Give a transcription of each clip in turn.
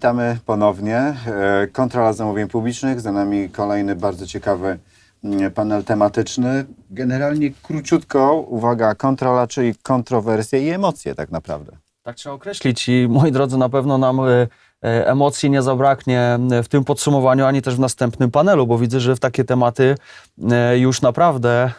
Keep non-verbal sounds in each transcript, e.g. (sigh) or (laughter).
Witamy ponownie. E, Kontrola zamówień publicznych. Za nami kolejny bardzo ciekawy mm, panel tematyczny. Generalnie króciutko, uwaga, kontrola, czyli kontrowersje i emocje tak naprawdę. Tak trzeba określić i moi drodzy, na pewno nam e, e, emocji nie zabraknie w tym podsumowaniu, ani też w następnym panelu, bo widzę, że w takie tematy już naprawdę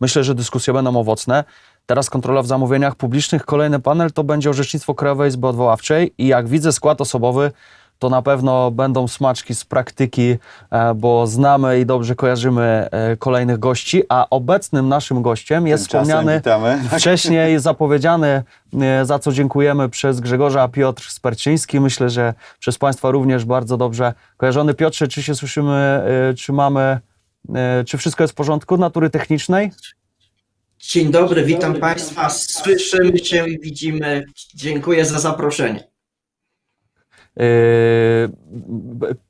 myślę, że dyskusje będą owocne. Teraz kontrola w zamówieniach publicznych. Kolejny panel to będzie orzecznictwo Krajowej Izby Odwoławczej i jak widzę skład osobowy, to na pewno będą smaczki z praktyki, e, bo znamy i dobrze kojarzymy e, kolejnych gości, a obecnym naszym gościem jest Tymczasem wspomniany Witamy. (laughs) wcześniej zapowiedziany, e, za co dziękujemy przez Grzegorza Piotr Sperczyński. Myślę, że przez Państwa również bardzo dobrze kojarzony. Piotrze, czy się słyszymy, czy mamy, czy wszystko jest w porządku natury technicznej? Dzień dobry, witam Państwa. Słyszymy się i widzimy. Dziękuję za zaproszenie.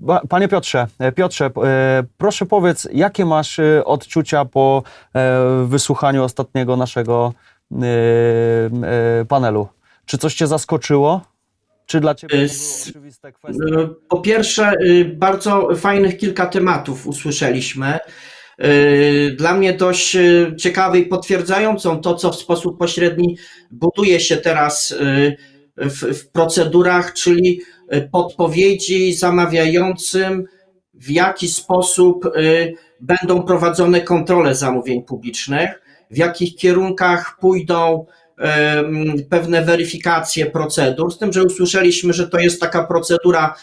Ba- Panie Piotrze, Piotrze, e, proszę powiedz, jakie masz e, odczucia po e, wysłuchaniu ostatniego naszego panelu? Czy coś Cię zaskoczyło? Czy dla Ciebie oczywiste kwestie? Po pierwsze, y, bardzo fajnych kilka tematów usłyszeliśmy. Y, Dla mnie dość y, ciekawy i potwierdzającą to, co w sposób pośredni buduje się teraz y, w, w procedurach, czyli podpowiedzi zamawiającym, w jaki sposób będą prowadzone kontrole zamówień publicznych, w jakich kierunkach pójdą pewne weryfikacje procedur, z tym, że usłyszeliśmy, że to jest taka procedura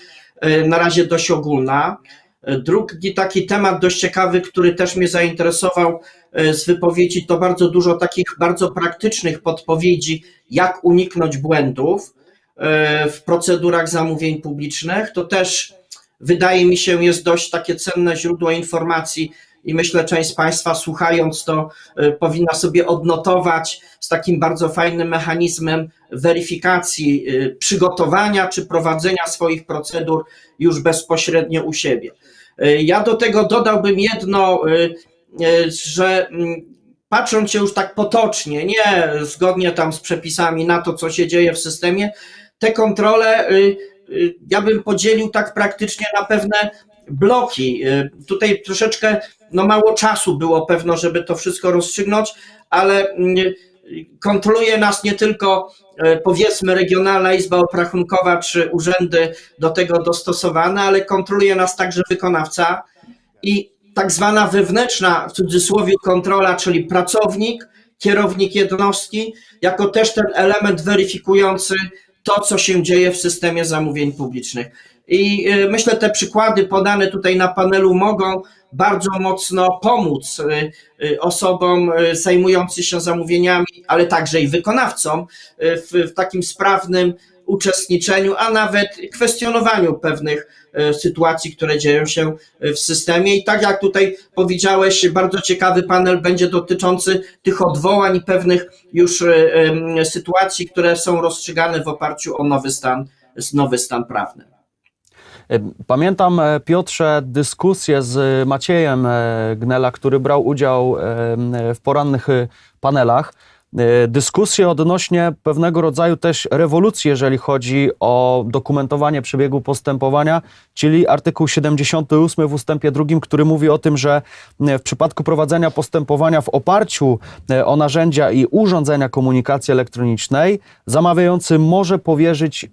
na razie dość ogólna. E, Drugi taki temat dość ciekawy, który też mnie zainteresował e, z wypowiedzi, to bardzo dużo takich bardzo praktycznych podpowiedzi, jak uniknąć błędów e, w procedurach zamówień publicznych. To też wydaje mi się jest dość takie cenne źródło informacji i myślę, część z Państwa słuchając to e, powinna sobie odnotować z takim bardzo fajnym mechanizmem weryfikacji e, przygotowania czy prowadzenia swoich procedur już bezpośrednio u siebie. E, Ja do tego dodałbym jedno, że mm, patrząc się już tak potocznie, nie zgodnie tam z przepisami na to, co się dzieje w systemie, te kontrole y, y, ja bym podzielił tak praktycznie na pewne bloki. Y, Tutaj troszeczkę no mało czasu było pewno, żeby to wszystko rozstrzygnąć, ale mm, kontroluje nas nie tylko y, powiedzmy Regionalna Izba Obrachunkowa czy urzędy do tego dostosowane, ale kontroluje nas także wykonawca i tak zwana wewnętrzna w cudzysłowie kontrola, czyli pracownik, kierownik jednostki, jako też ten element weryfikujący to, co się dzieje w systemie zamówień publicznych. I y, myślę, te przykłady podane tutaj na panelu mogą bardzo mocno pomóc y, y, osobom zajmującym się zamówieniami, ale także i wykonawcom w, w takim sprawnym uczestniczeniu, a nawet kwestionowaniu pewnych sytuacji, które dzieją się w systemie. I tak jak tutaj powiedziałeś, bardzo ciekawy panel będzie dotyczący tych odwołań i pewnych już sytuacji, które są rozstrzygane w oparciu o nowy stan, nowy stan prawny. E, Pamiętam, e, Piotrze, dyskusję z Maciejem e, Gnela, który brał udział e, w porannych e, panelach. E, Dyskusję odnośnie pewnego rodzaju też rewolucji, jeżeli chodzi o dokumentowanie przebiegu postępowania, czyli artykuł 78 w ustępie drugim, który mówi o tym, że e, w przypadku prowadzenia postępowania w oparciu e, o narzędzia i urządzenia komunikacji elektronicznej, zamawiający może powierzyć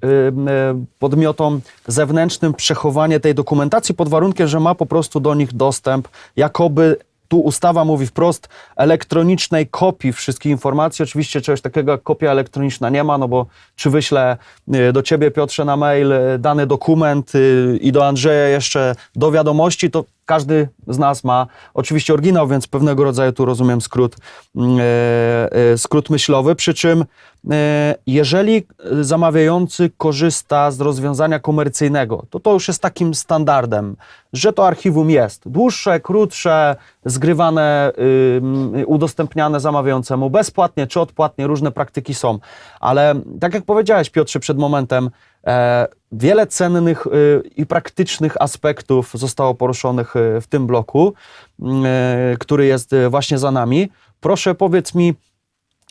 podmiotom zewnętrznym przechowanie tej dokumentacji pod warunkiem, że ma po prostu do nich dostęp, jakoby tu ustawa mówi wprost elektronicznej kopii wszystkich informacji. Oczywiście czegoś takiego jak kopia elektroniczna nie ma, no bo czy wyślę y, do ciebie Piotrze na mail y, dany dokument y, i do Andrzeja jeszcze do wiadomości, to każdy z nas ma oczywiście oryginał, więc pewnego rodzaju tu rozumiem skrót, mm, e, e, skrót myślowy. Przy czym, e, jeżeli zamawiający korzysta z rozwiązania komercyjnego, to to już jest takim standardem, że to archiwum jest dłuższe, krótsze, zgrywane, udostępniane zamawiającemu bezpłatnie czy odpłatnie, różne praktyki są. Ale tak jak powiedziałeś, Piotrze, przed momentem, wiele cennych y, i praktycznych aspektów zostało poruszonych y, w tym bloku, y, który jest właśnie za nami. Proszę powiedz mi,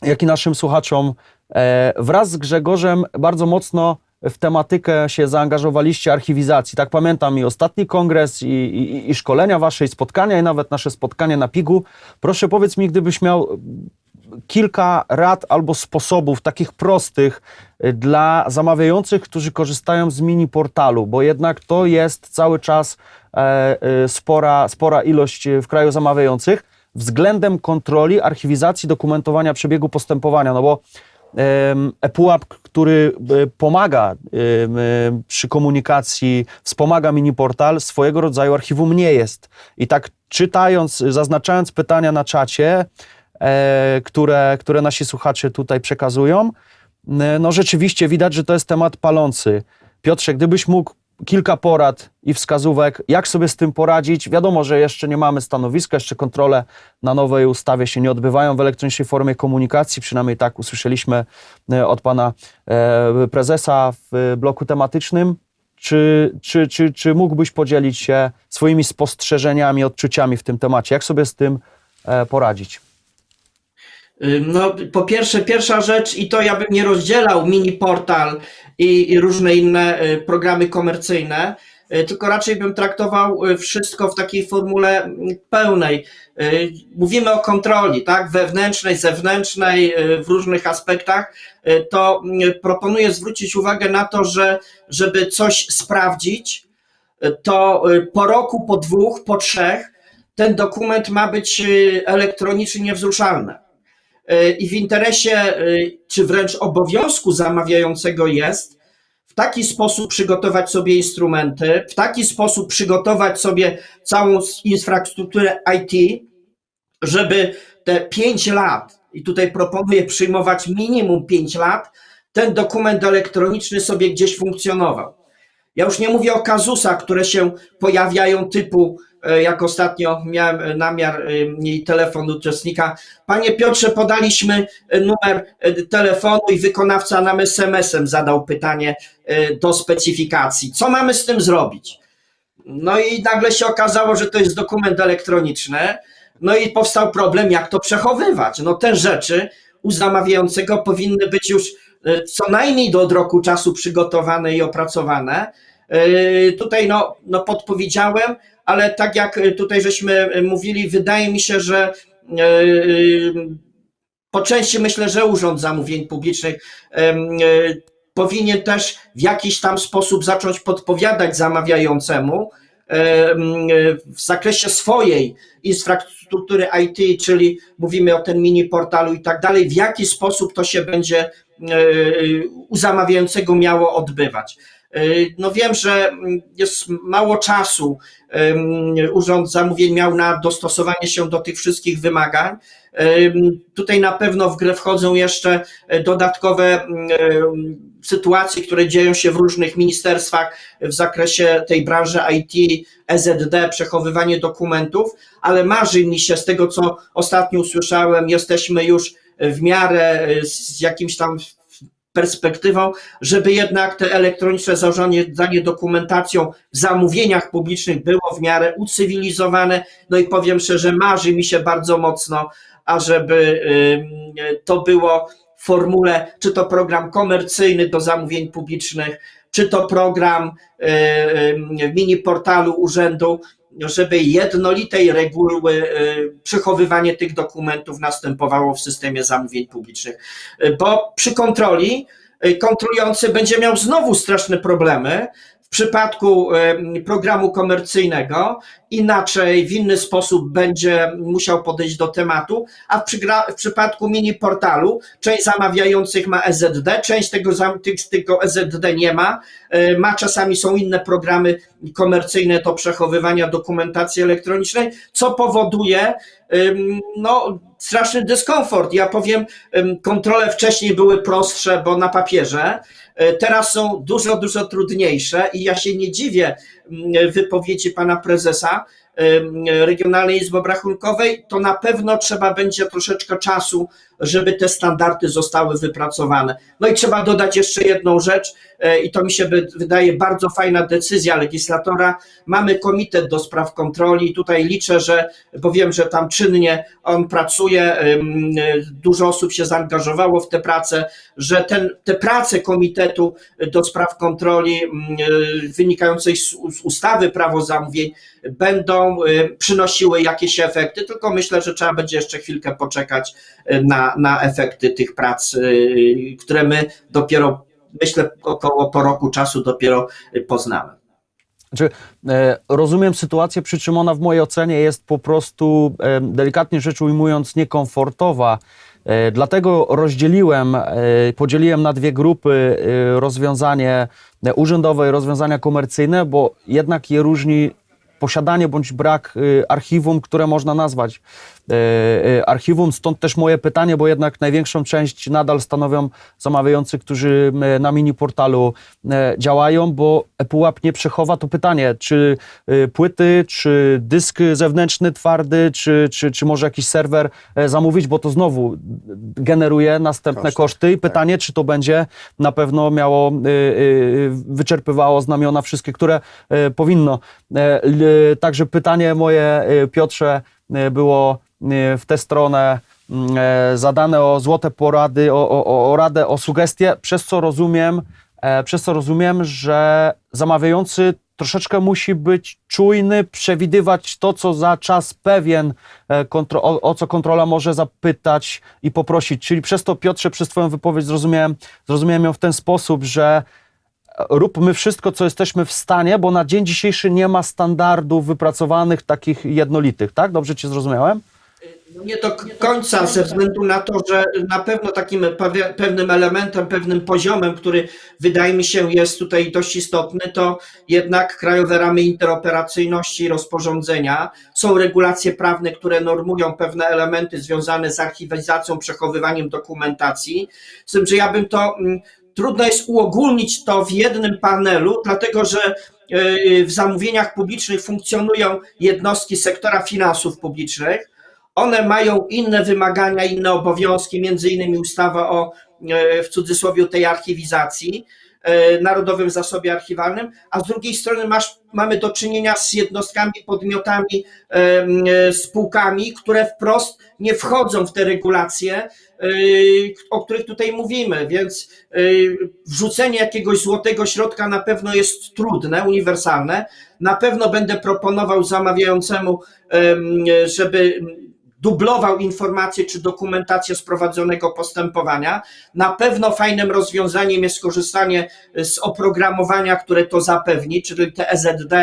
jak i naszym słuchaczom, e, wraz z Grzegorzem bardzo mocno w tematykę się zaangażowaliście archiwizacji. Tak pamiętam i ostatni kongres, i, i, i szkolenia wasze, i spotkania, i nawet nasze spotkanie na PIG-u. Proszę powiedz mi, gdybyś miał kilka rad albo sposobów takich prostych y, dla zamawiających, którzy korzystają z mini portalu, bo jednak to jest cały czas e, y, spora, spora ilość y, w kraju zamawiających względem kontroli, archiwizacji, dokumentowania przebiegu postępowania, no bo ePUAP, który pomaga przy komunikacji, wspomaga mini portal, swojego rodzaju archiwum nie jest. I tak czytając, zaznaczając pytania na czacie, które, które nasi słuchacze tutaj przekazują, n- no rzeczywiście widać, że to jest temat palący. Piotrze, gdybyś mógł kilka porad i wskazówek, jak sobie z tym poradzić. Wiadomo, że jeszcze nie mamy stanowiska, jeszcze kontrole na nowej ustawie się nie odbywają w elektronicznej formie komunikacji, przynajmniej tak usłyszeliśmy e, od pana e, prezesa w e, bloku tematycznym. Czy, czy, czy, czy mógłbyś podzielić się swoimi spostrzeżeniami, odczuciami w tym temacie? Jak sobie z tym e, poradzić? No, po pierwsze, pierwsza rzecz, i to ja bym nie rozdzielał mini portal i, i różne inne y, programy komercyjne, y, tylko raczej bym traktował y, wszystko w takiej formule mm, pełnej. Mówimy o kontroli, tak, wewnętrznej, zewnętrznej, w różnych aspektach. To mm, proponuję zwrócić uwagę na to, że żeby coś sprawdzić, to po roku, po dwóch, po trzech ten dokument ma być elektronicznie niewzruszalny. Y, I w interesie, y, czy wręcz obowiązku zamawiającego jest w taki sposób przygotować sobie instrumenty, w taki sposób przygotować sobie całą infrastrukturę IT, żeby te 5 lat, i tutaj proponuję przyjmować minimum 5 lat, ten dokument elektroniczny sobie gdzieś funkcjonował. Ja już nie mówię o kazusach, które się pojawiają typu, e, jak ostatnio miałem e, namiar e, i telefon uczestnika. Panie Piotrze, podaliśmy e, numer e, telefonu i wykonawca nam SMS-em zadał pytanie e, do specyfikacji. Co mamy z tym zrobić? No i nagle się okazało, że to jest dokument elektroniczny. No i powstał problem, jak to przechowywać. No te rzeczy u zamawiającego powinny być już e, co najmniej do od roku czasu przygotowane i opracowane. E, Tutaj no, no podpowiedziałem, ale tak jak tutaj żeśmy e, mówili, wydaje mi się, że e, e, po części myślę, że Urząd Zamówień Publicznych e, powinien też w jakiś tam sposób zacząć podpowiadać zamawiającemu em, e, w zakresie swojej infrastruktury IT, czyli mówimy o tym mini portalu i tak dalej, w jaki sposób to się będzie e, u zamawiającego miało odbywać. E, No wiem, że jest mało czasu. Urząd Zamówień miał na dostosowanie się do tych wszystkich wymagań. Tutaj na pewno w grę wchodzą jeszcze e, dodatkowe sytuacje, które dzieją się w różnych ministerstwach w zakresie tej branży IT, EZD, przechowywanie dokumentów, ale marzy mi się z tego, co ostatnio usłyszałem, jesteśmy już w miarę e, z jakimś tam perspektywą, żeby jednak te elektroniczne zarządzanie dokumentacją w zamówieniach publicznych było w miarę ucywilizowane. No i powiem szczerze, marzy mi się bardzo mocno, ażeby ym, to było w formule, czy to program komercyjny do zamówień publicznych, czy to program w mini portalu urzędu, żeby jednolitej reguły y, przechowywanie tych dokumentów następowało w systemie zamówień publicznych. Y, Bo przy kontroli y, kontrolujący będzie miał znowu straszne problemy w przypadku programu komercyjnego, inaczej w inny sposób będzie musiał podejść do tematu, a w, w przypadku mini portalu część zamawiających ma EZD, część tego, tego EZD nie ma, ma czasami są inne programy komercyjne do przechowywania dokumentacji elektronicznej, co powoduje no, straszny dyskomfort. Ja powiem, kontrole wcześniej były prostsze, bo na papierze, y, teraz są dużo, dużo trudniejsze i ja się nie dziwię wypowiedzi pana prezesa Regionalnej Izby Obrachunkowej, to na pewno trzeba będzie troszeczkę czasu żeby te standardy zostały wypracowane. No i trzeba dodać jeszcze jedną rzecz, e, i to mi się wy- wydaje bardzo fajna decyzja legislatora. Mamy komitet do spraw kontroli. Tutaj liczę, że, bo wiem, że tam czynnie on pracuje, e, dużo osób się zaangażowało w tę pracę, że ten, te prace komitetu do spraw kontroli e, wynikającej z, ustawy prawo zamówień będą przynosiły jakieś efekty, tylko myślę, że trzeba będzie jeszcze chwilkę poczekać y, na, efekty tych prac, y, które my dopiero, myślę, około po roku czasu dopiero poznamy. Znaczy, e, rozumiem sytuację, przy czym ona w mojej ocenie jest po prostu, e, delikatnie rzecz ujmując, niekomfortowa. E, dlatego rozdzieliłem, podzieliłem na dwie grupy rozwiązanie urzędowe i rozwiązania komercyjne, bo jednak je różni posiadanie bądź brak archiwum, które można nazwać archiwum. Stąd też moje pytanie, bo jednak największą część nadal stanowią zamawiający, którzy e, na mini portalu e, działają, bo ePUAP nie przechowa to pytanie, czy e, płyty, czy dysk zewnętrzny twardy, czy, czy, czy może jakiś serwer e, zamówić, bo to znowu generuje następne Koszty, koszty i tak. pytanie, czy to będzie na pewno miało, e, e, wyczerpywało znamiona wszystkie, które e, powinno. E, Także pytanie moje, e, Piotrze, e, było e, w tę stronę mm, e, zadane o złote porady, o, o, o radę, o sugestie, przez co rozumiem, e, przez co rozumiem, że zamawiający troszeczkę musi być czujny, przewidywać to, co za czas pewien, e, kontro, o, o co kontrola może zapytać i poprosić. Czyli przez to, Piotrze, przez Twoją wypowiedź zrozumiałem, zrozumiałem ją w ten sposób, że róbmy wszystko, co jesteśmy w stanie, bo na dzień dzisiejszy nie ma standardów wypracowanych takich jednolitych, tak? Dobrze Cię zrozumiałem? No Nie do końca, ze względu na to, że na pewno takim pewnym elementem, pewnym poziomem, który wydaje mi się jest tutaj dość istotny, to jednak krajowe ramy interoperacyjności i rozporządzenia. Są regulacje prawne, które normują pewne elementy związane z archiwizacją, przechowywaniem dokumentacji. Z tym, że ja bym to, mm, trudno jest uogólnić to w jednym panelu, dlatego że yy, w zamówieniach publicznych funkcjonują jednostki sektora finansów publicznych, one mają inne wymagania, inne obowiązki, między innymi ustawa o e, w cudzysłowie tej archiwizacji, e, Narodowym Zasobie Archiwalnym, a z drugiej strony masz, mamy do czynienia z jednostkami, podmiotami, e, spółkami, które wprost nie wchodzą w te regulacje, o których tutaj mówimy, więc wrzucenie jakiegoś złotego środka na pewno jest trudne, uniwersalne. Na pewno będę proponował zamawiającemu, em, żeby dublował informacje czy dokumentację z prowadzonego postępowania. Na pewno fajnym rozwiązaniem jest korzystanie z oprogramowania, które to zapewni, czyli te EZD.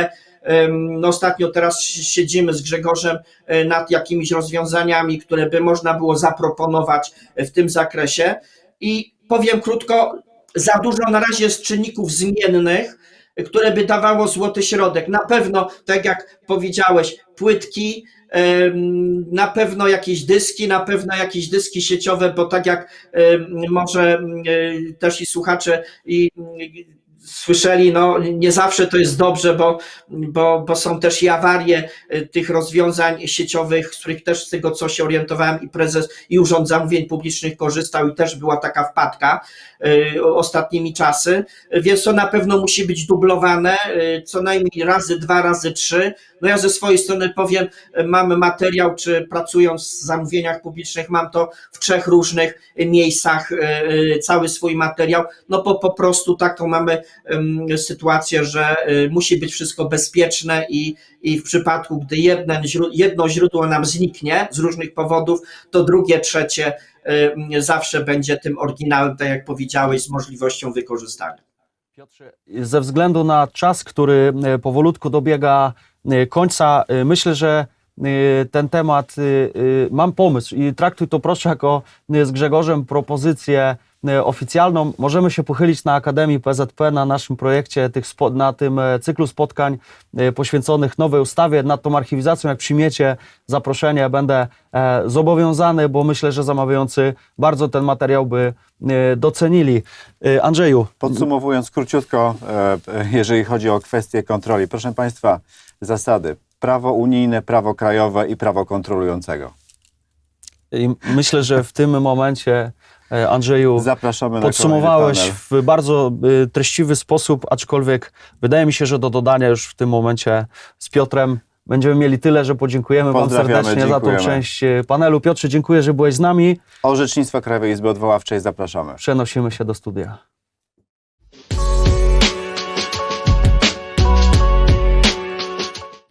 No ostatnio teraz siedzimy z Grzegorzem e, nad jakimiś rozwiązaniami, które by można było zaproponować w tym zakresie. I powiem krótko, za dużo na razie jest czynników zmiennych, które by dawało złoty środek. Na pewno, tak jak powiedziałeś, płytki, na pewno jakieś dyski, na pewno jakieś dyski sieciowe, bo tak jak może też i słuchacze i słyszeli, no nie zawsze to jest dobrze, bo, bo, bo są też i awarie y, tych rozwiązań sieciowych, z których też z tego co się orientowałem i prezes i Urząd Zamówień Publicznych korzystał i też była taka wpadka ostatnimi czasy, więc to na pewno musi być dublowane y, co najmniej razy dwa, razy trzy. No ja ze swojej strony powiem, y, mamy materiał, czy pracując w zamówieniach publicznych, mam to w trzech różnych y, miejscach, y, y, cały swój materiał, no bo po prostu taką mamy sytuację, że y, musi być wszystko bezpieczne i, i w przypadku, gdy jedno, źródło nam zniknie z różnych powodów, to drugie, trzecie y, zawsze będzie tym oryginałem, tak jak powiedziałeś, z możliwością wykorzystania. Piotrze, ze względu na czas, który e, powolutku dobiega e, końca, myślę, że ten temat, e, e, mam pomysł i traktuj to proszę jako z Grzegorzem propozycję oficjalną. Możemy się pochylić na Akademii PZP, na naszym projekcie, tych spo, na tym e, cyklu spotkań e, poświęconych nowej ustawie, nad tą archiwizacją. Jak przyjmiecie zaproszenie, będę e, zobowiązany, bo myślę, że zamawiający bardzo ten materiał by docenili. Andrzeju, Podsumowując króciutko, jeżeli chodzi o kwestie kontroli, proszę Państwa, zasady prawo unijne, prawo krajowe i prawo kontrolującego. I myślę, że w tym momencie, e, Andrzeju, Zapraszamy podsumowałeś w bardzo y, treściwy sposób, aczkolwiek wydaje mi się, że do dodania już w tym momencie z Piotrem będziemy mieli tyle, że podziękujemy Wam serdecznie za tą dziękujemy. część y, panelu. Piotrze, dziękuję, że byłeś z nami. Orzecznictwa Krajowej Izby Odwoławczej zapraszamy. Przenosimy się do studia.